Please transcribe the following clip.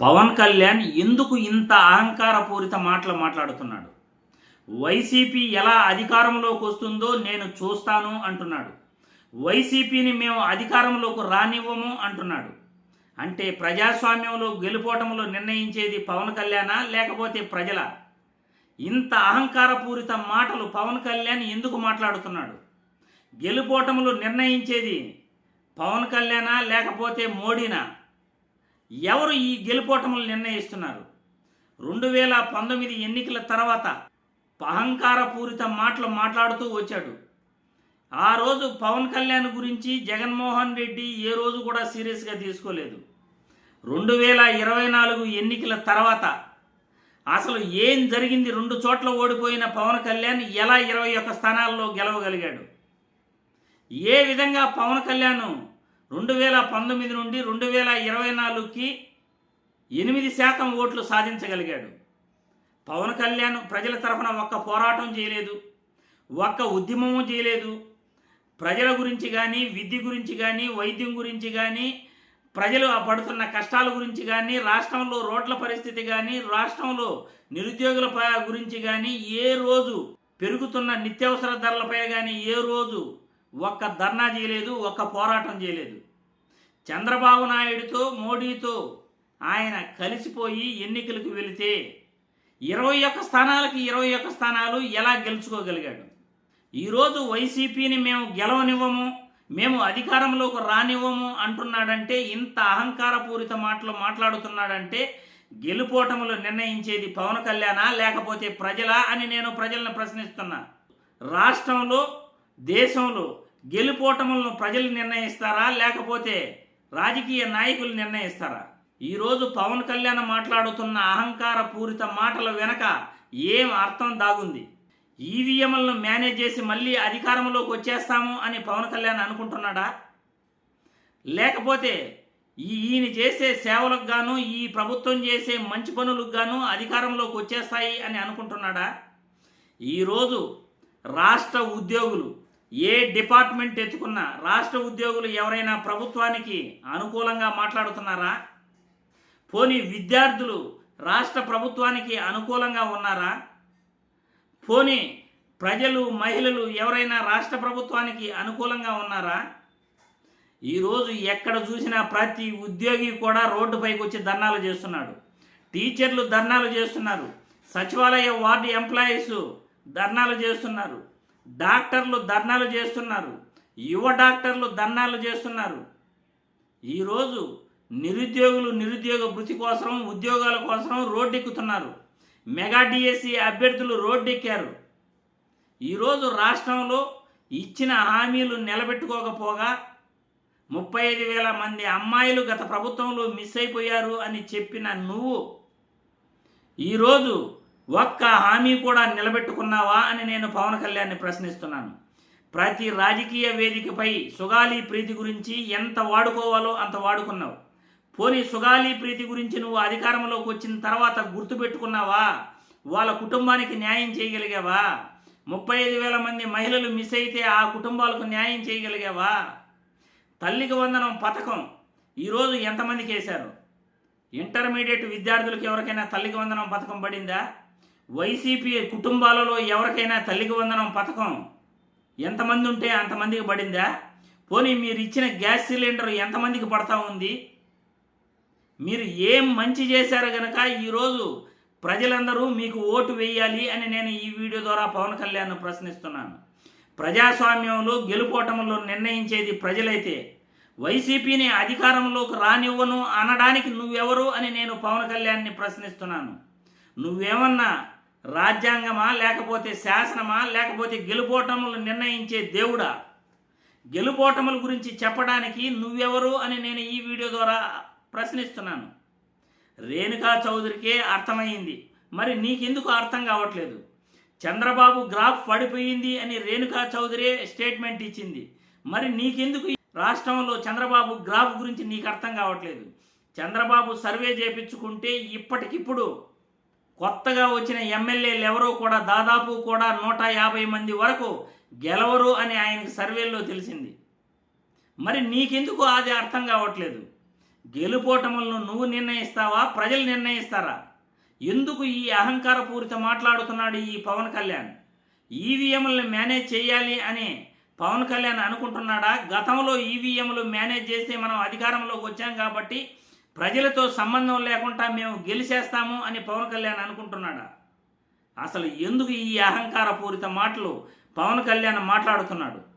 పవన్ కళ్యాణ్ ఎందుకు ఇంత అహంకారపూరిత మాటలు మాట్లాడుతున్నాడు? వైసీపీ ఎలా అధికారంలోకి వస్తుందో నేను చూస్తాను అంటున్నాడు. వైసీపీని మేము అధికారంలోకి రానివ్వము అంటున్నాడు. అంటే ప్రజాస్వామ్యంలో గెలుపోవటంలో నిర్ణయించేది పవన్ కళ్యాణా లేకపోతే ప్రజల? ఇంత అహంకారపూరిత మాటలు పవన్ కళ్యాణ్ ఎందుకు మాట్లాడుతున్నాడు? గెలుపోటములు నిర్ణయించేది పవన్ కళ్యాణా లేకపోతే మోడీనా? ఎవరు ఈ గెలుపోటములు నిర్ణయిస్తున్నారు? రెండు వేల పంతొమ్మిది ఎన్నికల తర్వాత అహంకారపూరిత మాటలు మాట్లాడుతూ వచ్చాడు. ఆ రోజు పవన్ కళ్యాణ్ గురించి జగన్మోహన్ రెడ్డి ఏ రోజు కూడా సీరియస్గా తీసుకోలేదు. రెండు వేల ఇరవై నాలుగు ఎన్నికల తర్వాత అసలు ఏం జరిగింది? రెండు చోట్ల ఓడిపోయిన పవన్ కళ్యాణ్ ఎలా ఇరవై ఒక్క స్థానాల్లో గెలవగలిగాడు? ఏ విధంగా పవన్ కళ్యాణ్ రెండు వేల పంతొమ్మిది నుండి రెండు వేల ఇరవై నాలుగుకి ఎనిమిది శాతం ఓట్లు సాధించగలిగాడు. పవన్ కళ్యాణ్ ప్రజల తరఫున ఒక్క పోరాటం చేయలేదు ఒక్క ఉద్యమము చేయలేదు. ప్రజల గురించి కానీ విద్య గురించి కానీ వైద్యం గురించి కానీ ప్రజలు పడుతున్న కష్టాల గురించి కానీ రాష్ట్రంలో రోడ్ల పరిస్థితి కానీ రాష్ట్రంలో నిరుద్యోగుల గురించి కానీ ఏ రోజు పెరుగుతున్న నిత్యావసర ధరలపై కానీ ఏ రోజు ఒక్క ధర్నా చేయలేదు ఒక్క పోరాటం చేయలేదు. చంద్రబాబు నాయుడుతో మోడీతో ఆయన కలిసిపోయి ఎన్నికలకు వెళితే ఇరవై ఒక్క స్థానాలకి ఇరవై ఒక్క స్థానాలు ఎలా గెలుచుకోగలిగాడు? ఈరోజు వైసీపీని మేము గెలవనివ్వము మేము అధికారంలోకి రానివ్వము అంటున్నాడంటే ఇంత అహంకారపూరిత మాటలు మాట్లాడుతున్నాడంటే గెలుపోటములు నిర్ణయించేది పవన్ కళ్యాణా లేకపోతే ప్రజలా అని నేను ప్రజలను ప్రశ్నిస్తున్నా. రాష్ట్రంలో దేశంలో గెలుపోటములను ప్రజలు నిర్ణయిస్తారా? లేకపోతే రాజకీయ నాయకులు నిర్ణయిస్తారా? ఈరోజు పవన్ కళ్యాణ్ మాట్లాడుతున్న అహంకార పూరిత మాటల వెనక ఏం అర్థం దాగుంది? ఈవీఎంలను మేనేజ్ చేసి మళ్ళీ అధికారంలోకి వచ్చేస్తాము అని పవన్ కళ్యాణ్ అనుకుంటున్నాడా? లేకపోతే ఈ ఈయన చేసే సేవలకు గాను ఈ ప్రభుత్వం చేసే మంచి పనులకు గాను అధికారంలోకి వచ్చేస్తాయి అని అనుకుంటున్నాడా? ఈరోజు రాష్ట్ర ఉద్యోగులు ఏ డిపార్ట్మెంట్ ఎత్తుకున్నా రాష్ట్ర ఉద్యోగులు ఎవరైనా ప్రభుత్వానికి అనుకూలంగా మాట్లాడుతున్నారా? పోనీ విద్యార్థులు రాష్ట్ర ప్రభుత్వానికి అనుకూలంగా ఉన్నారా? పోనీ ప్రజలు మహిళలు ఎవరైనా రాష్ట్ర ప్రభుత్వానికి అనుకూలంగా ఉన్నారా? ఈరోజు ఎక్కడ చూసినా ప్రతి ఉద్యోగి కూడా రోడ్డుపైకి వచ్చి ధర్నాలు చేస్తున్నాడు. టీచర్లు ధర్నాలు చేస్తున్నారు. సచివాలయ వార్డు ఎంప్లాయీస్ ధర్నాలు చేస్తున్నారు. డాక్టర్లు ధర్నాలు చేస్తున్నారు. యువ డాక్టర్లు ధర్నాలు చేస్తున్నారు. ఈరోజు నిరుద్యోగులు నిరుద్యోగ భృతి కోసం ఉద్యోగాల కోసం రోడ్డెక్కుతున్నారు. మెగా డిఎస్సి అభ్యర్థులు రోడ్డెక్కారు. ఈరోజు రాష్ట్రంలో ఇచ్చిన హామీలు నిలబెట్టుకోకపోగా ముప్పై ఐదు వేల మంది అమ్మాయిలు గత ప్రభుత్వంలో మిస్ అయిపోయారు అని చెప్పిన నువ్వు ఈరోజు ఒక్క హామీ కూడా నిలబెట్టుకున్నావా అని నేను పవన్ కళ్యాణ్ని ప్రశ్నిస్తున్నాను. ప్రతి రాజకీయ వేదికపై సుగాలి ప్రీతి గురించి ఎంత వాడుకోవాలో అంత వాడుకున్నావు. పోనీ సుగాలి ప్రీతి గురించి నువ్వు అధికారంలోకి వచ్చిన తర్వాత గుర్తుపెట్టుకున్నావా? వాళ్ళ కుటుంబానికి న్యాయం చేయగలిగావా? ముప్పై ఐదు వేల మంది మహిళలు మిస్ అయితే ఆ కుటుంబాలకు న్యాయం చేయగలిగావా? తల్లికి వందనం పథకం ఈరోజు ఎంతమందికి వేశారు? ఇంటర్మీడియట్ విద్యార్థులకు ఎవరికైనా తల్లికి వందనం పథకం పడిందా? వైసీపీ కుటుంబాలలో ఎవరికైనా తల్లికి వందనం పథకం ఎంతమంది ఉంటే అంతమందికి పడిందా? పోనీ మీరు ఇచ్చిన గ్యాస్ సిలిండర్ ఎంతమందికి పడతా ఉంది? మీరు ఏం మంచి చేశారు గనక ఈరోజు ప్రజలందరూ మీకు ఓటు వేయాలి అని నేను ఈ వీడియో ద్వారా పవన్ కళ్యాణ్ ప్రశ్నిస్తున్నాను. ప్రజాస్వామ్యంలో గెలుపోటములో నిర్ణయించేది ప్రజలైతే వైసీపీని అధికారంలోకి రానివ్వను అనడానికి నువ్వెవరు అని నేను పవన్ కళ్యాణ్ని ప్రశ్నిస్తున్నాను. నువ్వేమన్నా రాజ్యాంగమా లేకపోతే శాసనమా లేకపోతే గెలుపోటములు నిర్ణయించే దేవుడా? గెలుపోటముల గురించి చెప్పడానికి నువ్వెవరు అని నేను ఈ వీడియో ద్వారా ప్రశ్నిస్తున్నాను. రేణుకా చౌదరికే అర్థమైంది. మరి నీకెందుకు అర్థం కావట్లేదు? చంద్రబాబు గ్రాఫ్ పడిపోయింది అని రేణుకా చౌదరి స్టేట్మెంట్ ఇచ్చింది. మరి నీకెందుకు రాష్ట్రంలో చంద్రబాబు గ్రాఫ్ గురించి నీకు అర్థం కావట్లేదు? చంద్రబాబు సర్వే చేపించుకుంటే ఇప్పటికిప్పుడు కొత్తగా వచ్చిన ఎమ్మెల్యేలు ఎవరో కూడా దాదాపు కూడా నూట యాభై మంది వరకు గెలవరు అని ఆయనకి సర్వేల్లో తెలిసింది. మరి నీకెందుకు అది అర్థం కావట్లేదు? గెలుపోటములను నువ్వు నిర్ణయిస్తావా? ప్రజలు నిర్ణయిస్తారా? ఎందుకు ఈ అహంకారపూరిత మాట్లాడుతున్నాడు ఈ పవన్ కళ్యాణ్? ఈవీఎంలను మేనేజ్ చేయాలి అని పవన్ కళ్యాణ్ అనుకుంటున్నాడా? గతంలో ఈవీఎంలు మేనేజ్ చేస్తే మనం అధికారంలోకి వచ్చాం కాబట్టి ప్రజలతో సంబంధం లేకుండా మేము గెలిచేస్తాము అని పవన్ కళ్యాణ్ అనుకుంటున్నాడా? అసలు ఎందుకు ఈ అహంకారపూరిత మాటలు పవన్ కళ్యాణ్ మాట్లాడుతున్నాడు?